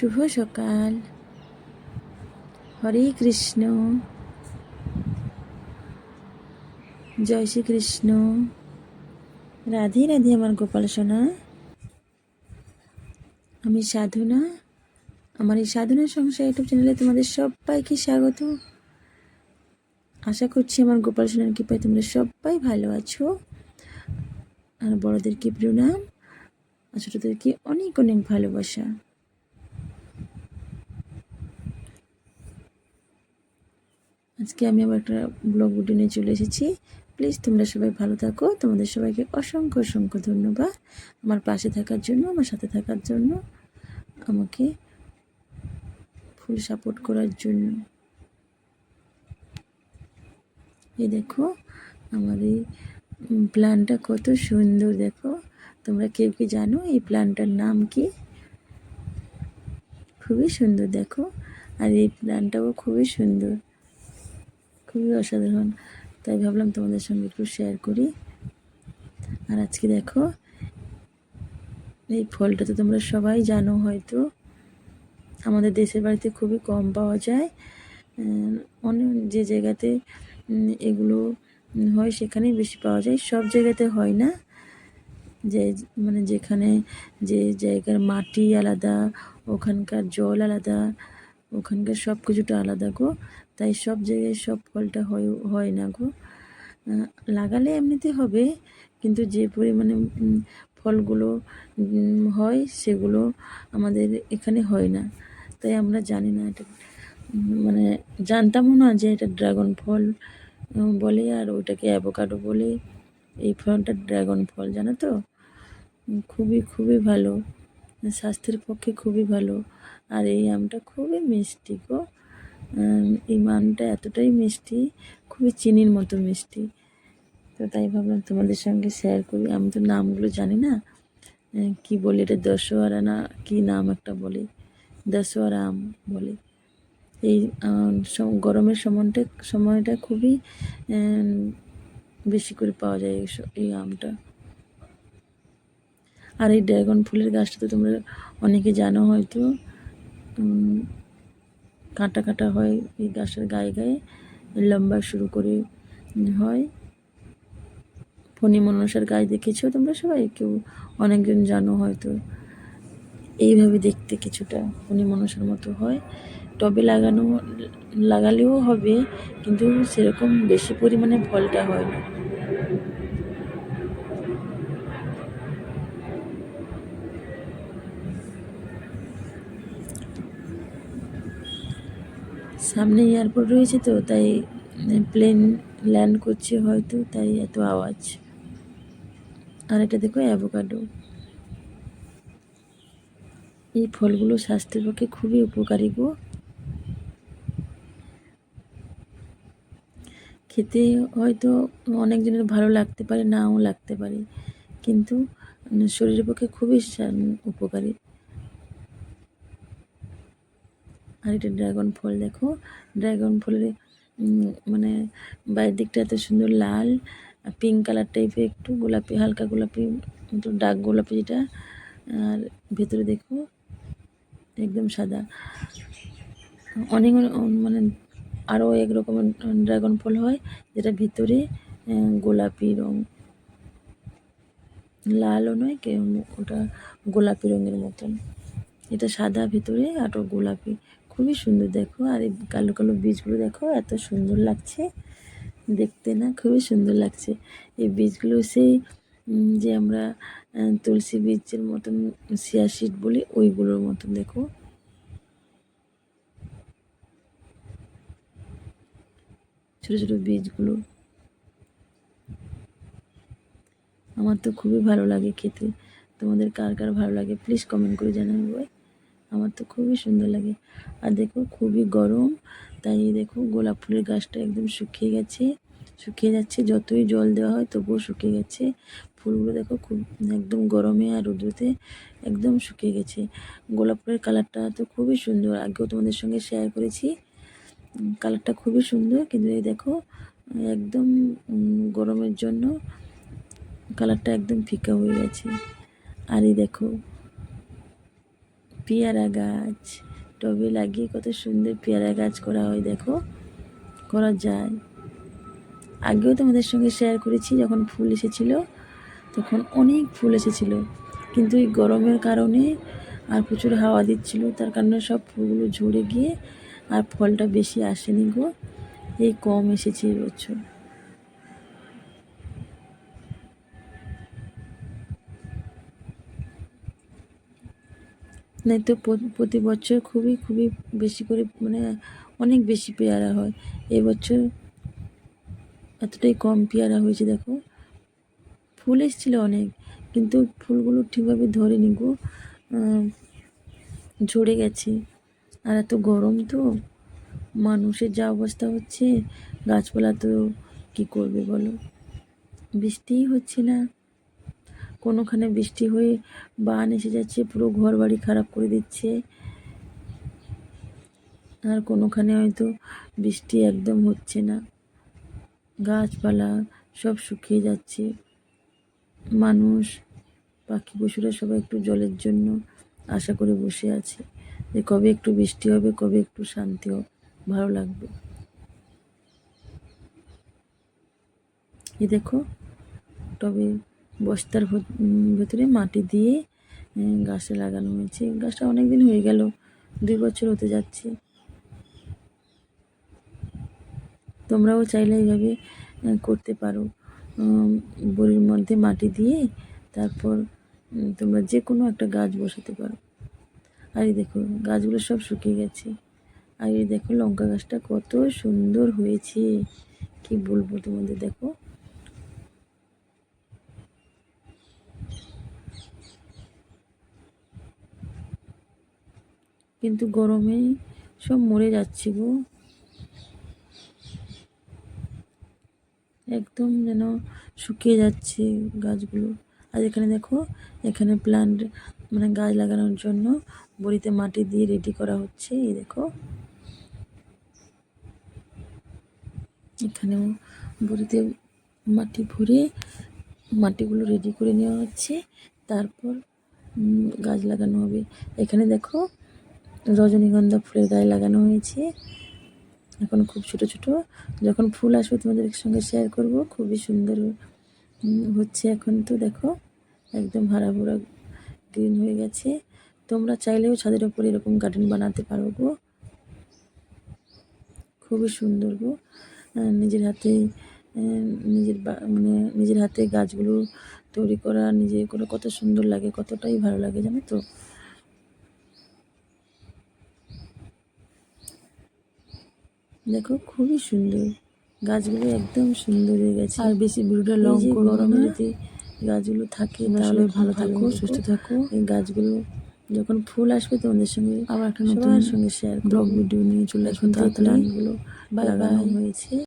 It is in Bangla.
শুভ সকাল। হরে কৃষ্ণ। জয় শ্রীকৃষ্ণ। রাধে রাধে আমার গোপাল সোনা। আমি সাধনা। আমার এই সাধনা সংসার ইউটিউব চ্যানেলে তোমাদের সবাইকে স্বাগত। আশা করছি আমার গোপাল সোনার কৃপায় তোমরা সবাই ভালো আছো। আর বড়দেরকে প্রণাম। আর ছোটদেরকে অনেক অনেক ভালোবাসা। আজকে আমি আবার একটা ব্লগ ভিডিও নিয়ে চলে এসেছি। প্লিজ তোমরা সবাই ভালো থাকো। তোমাদের সবাইকে অসংখ্য অসংখ্য ধন্যবাদ। আমার পাশে থাকার জন্য, আমার সাথে থাকার জন্য, আমাকে ফুল সাপোর্ট করার জন্য। এই দেখো, আমার এই প্ল্যানটা কত সুন্দর দেখো। তোমরা কেউ কি জানো এই প্ল্যানটার নাম কি? খুবই সুন্দর দেখো। আর এই প্ল্যানটাও খুবই সুন্দর। খুবই অসাধারণ। তাই ভাবলাম তোমাদের সঙ্গে একটু শেয়ার করি। আর আজকে দেখো, এই ফলটা তো তোমরা সবাই জানো হয়তো, আমাদের দেশের বাড়িতে খুবই কম পাওয়া যায়। অনেক যে জায়গাতে এগুলো হয় সেখানেই বেশি পাওয়া যায়। সব জায়গাতে হয় না। যে মানে যেখানে যে জায়গার মাটি আলাদা, ওখানকার জল আলাদা ওখানকার সব কিছুটা আলাদা গো। তাই সব জায়গায় সব ফলটা হয় হয় না গো। লাগালে এমনিতে হবে, কিন্তু যে পরিমাণে ফলগুলো হয় সেগুলো আমাদের এখানে হয় না। তাই আমরা জানি না এটা মানে জানতামও না যে এটা ড্রাগন ফল বলে আর ওটাকে অ্যাভোকাডো বলে। এই ফলটা ড্রাগন ফল, জানো তো? খুবই খুবই ভালো। স্বাস্থ্যের পক্ষে খুবই ভালো। আর এই আমটা খুবই মিষ্টি গো। এই আমটা এতটাই মিষ্টি, খুবই চিনির মতো মিষ্টি। তো তাই ভাবলাম তোমাদের সঙ্গে শেয়ার করি। আমি তো নামগুলো জানি না। কি বলি এটা? দশোয়ারা না কি নাম একটা বলে? দশহরা আম বলে। এই গরমের সময়টা সময়টা খুবই বেশি করে পাওয়া যায় এই আমটা। আর এই ড্রাগন ফুলের গাছটা তো তোমরা অনেকে জানো হয়তো। কাঁটা কাঁটা হয় এই গাছের গায়ে গায়ে, লম্বা শুরু করে হয়। ফণি মনসার গাছ দেখেছ তোমরা সবাই? কেউ অনেকজন জানো হয়তো। এইভাবে দেখতে কিছুটা ফণি মনসার মতো হয়। টবে লাগানো, লাগালেও হবে, কিন্তু সেরকম বেশি পরিমাণে ফলটা হয় না। সামনে এয়ারপোর্ট রয়েছে তো, তাই প্লেন ল্যান্ড করছে হয়তো, তাই এত আওয়াজ। আর এটা দেখো অ্যাভোকাডো এই ফলগুলো স্বাস্থ্যের পক্ষে খুবই উপকারী গো। খেতে হয়তো অনেকজনের ভালো লাগতে পারে, নাও লাগতে পারে, কিন্তু শরীরের পক্ষে খুবই উপকারী। আর এটা ড্রাগন ফল, দেখো। ড্রাগন ফলের মানে বাইরের দিকটা এত সুন্দর লাল পিঙ্ক কালার টাইপের একটু গোলাপি, হালকা গোলাপি, একটু ডার্ক গোলাপি যেটা। আর ভেতরে দেখো, একদম সাদা। অনেক মানে আরও এক রকমের ড্রাগন ফল হয়, যেটা ভিতরে গোলাপি রং। লালও নয় ওটা গোলাপি রঙের মতন। এটা সাদা ভিতরে আর গোলাপি। খুবই সুন্দর দেখো, আর এই কালো কালো বীজগুলো দেখো, এত সুন্দর লাগছে। দেখতে না খুবই সুন্দর লাগছে। এই বীজগুলো সেই যে আমরা তুলসী বীজের মতন সিয়া সিট বলি, ওইগুলোর মতন দেখো। ছোটো ছোটো বীজগুলো। আমার তো খুবই ভালো লাগে খেতে। তোমাদের কার কার ভালো লাগে প্লিজ কমেন্ট করে জানাবে। আমার তো খুবই সুন্দর লাগে। আর দেখো খুবই গরম, তাই দেখো গোলাপ ফুলের গাছটা একদম শুকিয়ে গেছে। শুকিয়ে যাচ্ছে, যতই জল দেওয়া হয় তবুও শুকিয়ে গেছে। ফুলগুলো দেখো খুব একদম গরমে আর রোদ্রুতে একদম শুকিয়ে গেছে। গোলাপ ফুলের কালারটা তো খুবই সুন্দর, আগেও তোমাদের সঙ্গে শেয়ার করেছি। কালারটা খুবই সুন্দর, কিন্তু এই দেখো, একদম গরমের জন্য কালারটা একদম ফিকা হয়ে গেছে। আর এই দেখো পেয়ারা গাছ। টবে লাগিয়ে কত সুন্দর পেয়ারা গাছ করা হয়, দেখো। করা যায়। আগেও তোমাদের সঙ্গে শেয়ার করেছি, যখন ফুল এসেছিল, তখন অনেক ফুল এসেছিল। কিন্তু এই গরমের কারণে আর প্রচুর হাওয়া দিচ্ছিল, তার কারণে সব ফুলগুলো ঝরে গিয়ে আর ফলটা বেশি আসেনি গো। এই কম এসেছে এবছর নাই তো প্রতি বছর খুবই খুবই বেশি করে মানে অনেক বেশি পেয়ারা হয়। এবছর এতটাই কম পেয়ারা হয়েছে, দেখো। ফুল এসেছিল অনেক, কিন্তু ফুলগুলো ঠিকভাবে ধরেনি গো। ঝরে গেছে। আর এত গরম তো, মানুষের যা অবস্থা হচ্ছে, গাছপালা তো কী করবে বলো? বৃষ্টিই হচ্ছে না। কোনোখানে বৃষ্টি হয়ে বান এসে যাচ্ছে, পুরো ঘর বাড়ি খারাপ করে দিচ্ছে। আর কোনোখানে হয়তো বৃষ্টি একদম হচ্ছে না। গাছপালা সব শুকিয়ে যাচ্ছে। মানুষ, পাখি পশুরা সবাই একটু জলের জন্য আশা করে বসে আছে যে কবে একটু বৃষ্টি হবে, কবে একটু শান্তি হবে। ভালো লাগবে। এ দেখো, তবে বস্তার ভত- ভেতরে মাটি দিয়ে উম, গাছে লাগানো হয়েছে। গাছটা অনেক দিন হয়ে গেল দুই বছর হতে যাচ্ছে। তোমরাও চাইলে এইভাবে করতে পারো। বড়ির মধ্যে মাটি দিয়ে তারপর তোমরা যে কোনো একটা গাছ বসাতে পারো। আর এই দেখো গাছগুলো সব শুকিয়ে গেছে। আর এই দেখো লঙ্কা গাছটা কত সুন্দর হয়েছে। কি বলব তোমাদের দেখো। কিন্তু গরমে সব মরে যাচ্ছে গো। একদম যেন শুকিয়ে যাচ্ছে গাছগুলো। আর এখানে দেখো, এখানে প্ল্যান্ট মানে গাছ লাগানোর জন্য বড়িতে মাটি দিয়ে রেডি করা হচ্ছে, এই দেখো। এখানেও বড়িতে মাটি ভরে মাটিগুলো রেডি করে নেওয়া হচ্ছে। তারপর গাছ লাগানো হবে। এখানে দেখো রজনীগন্ধা ফুলের গায়ে লাগানো হয়েছে। এখন খুব ছোট ছোট। যখন ফুল আসবে তোমাদের সঙ্গে শেয়ার করব, খুবই সুন্দর হচ্ছে এখন তো দেখো, একদম হারা ভরা গ্রিন হয়ে গেছে। তোমরা চাইলেও ছাদের উপরে এরকম গার্ডেন বানাতে পারো গো। খুবই সুন্দর গো। নিজের হাতে নিজের মানে নিজের হাতে গাছগুলো তৈরি করা নিজে করে কত সুন্দর লাগে, কতটাই ভালো লাগে জানো তো? দেখো খুবই সুন্দর। গাছগুলো একদম সুন্দর হয়ে গেছে। আর বেশি ভিডিওটা লং গরম না। যদি গাছগুলো থাকে তাহলে ভালো থাকো, সুস্থ থাকো। এই গাছগুলো যখন ফুল আসবে তোমাদের সঙ্গে আবার একটা নতুন সঙ্গে শেয়ার ব্লগ ভিডিও নিয়ে চলে আসব তাড়াতাড়ি প্ল্যান্টগুলো বাগান হয়েছে।